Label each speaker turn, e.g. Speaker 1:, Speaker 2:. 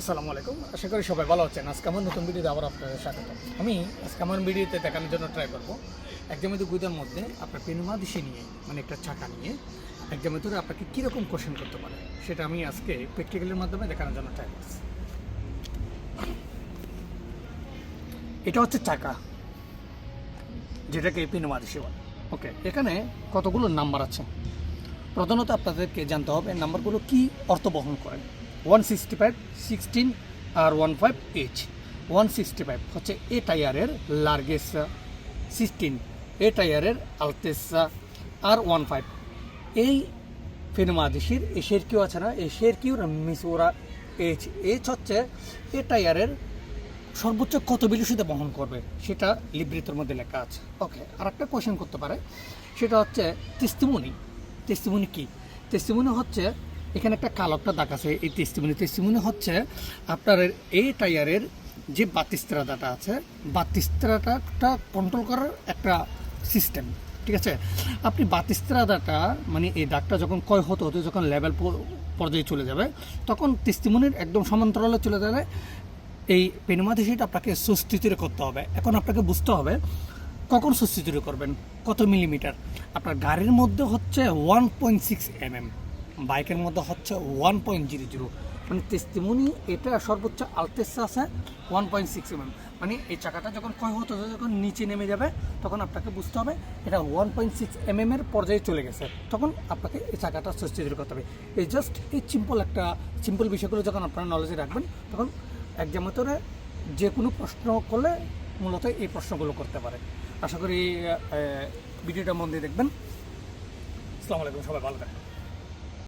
Speaker 1: আসসালামু আলাইকুম। আশা করি সবাই ভালো আছেন। আজকে আমার নতুন ভিডিওতে আবার আপনাদের স্বাগত। আমি আজকে আমার ভিডিওতে দেখানোর জন্য ট্রাই করব। একজামের গুইদার মধ্যে আপনার পেনুমা দিশে নিয়ে মানে একটা চাকা নিয়ে একজামের ধরে আপনাকে কীরকম কোশ্চেন করতে পারে, সেটা আমি আজকে প্র্যাকটিক্যালের মাধ্যমে দেখানোর জন্য ট্রাই করছি। এটা হচ্ছে চাকা, যেটাকে পেনুমা দিশে বলে। ওকে এখানে কতগুলো নাম্বার আছে? প্রধানত আপনাদেরকে জানতে হবে নাম্বারগুলো কি অর্থ বহন করে? ওয়ান সিক্সটি ফাইভ সিক্সটিন আর one five H one sixty five হচ্ছে এ টায়ারের লার্গেসা সিক্সটিন এ টায়ারের আলতেসা আর ওয়ান ফাইভ এই ফিনমাদিসির এই শের কিউ আছে না? এই কিউর মিসোরা এইচ এইচ হচ্ছে এ টায়ারের সর্বোচ্চ কত বিলুষিতে বহন করবে? সেটা লিবৃতের মধ্যে লেখা আছে। ওকে আর একটা কোয়েশ্চেন করতে পারে। সেটা হচ্ছে তেস্তিমনি তেস্তিমনি কি? তেস্তিমনি হচ্ছে এখানে একটা কালো একটা দাগ আছে, এই তেস্তিমনি তেস্তিমনি হচ্ছে আপনার এই টায়ারের যে বাতিস্ত্রাদাটা আছে বাতিস্ত্রাদাটা কন্ট্রোল করার একটা সিস্টেম ঠিক আছে? আপনি বাতিস্ত্রাদাটা মানে এই দাগটা যখন কয় হতে হতে যখন লেভেল পর্যায়ে চলে যাবে, তখন তেস্তিমনির একদম সমান্তরালে চলে যাবে। এই পেনুমাদেশিটা আপনাকে সুস্থিতির করতে হবে। এখন আপনাকে বুঝতে হবে, কখন সুস্থিতির করবেন? কত মিলিমিটার আপনার গাড়ির মধ্যে হচ্ছে one point six M M বাইকের মধ্যে হচ্ছে ওয়ান পয়েন্ট জিরো জিরো মানে তেস্তিমনি এটা সর্বোচ্চ আলতেসা আছে one point six M M মানে এই চাকাটা যখন ক্ষয় হতে, যখন নিচে নেমে যাবে, তখন আপনাকে বুঝতে হবে, এটা one point six M M এর পর্যায়ে চলে গেছে। তখন আপনাকে এই চাকাটা সুস্থিতির করতে হবে। এই জাস্ট এই সিম্পল একটা সিম্পল বিষয়গুলো যখন আপনারা নলেজে রাখবেন, তখন একজামাতরে যে কোনো প্রশ্ন করলে মূলত এই প্রশ্নগুলো করতে পারে। আশা করি ভিডিওটা মন দিয়ে দেখবেন। আসসালামু আলাইকুম, সবাই ভালো থাকবেন।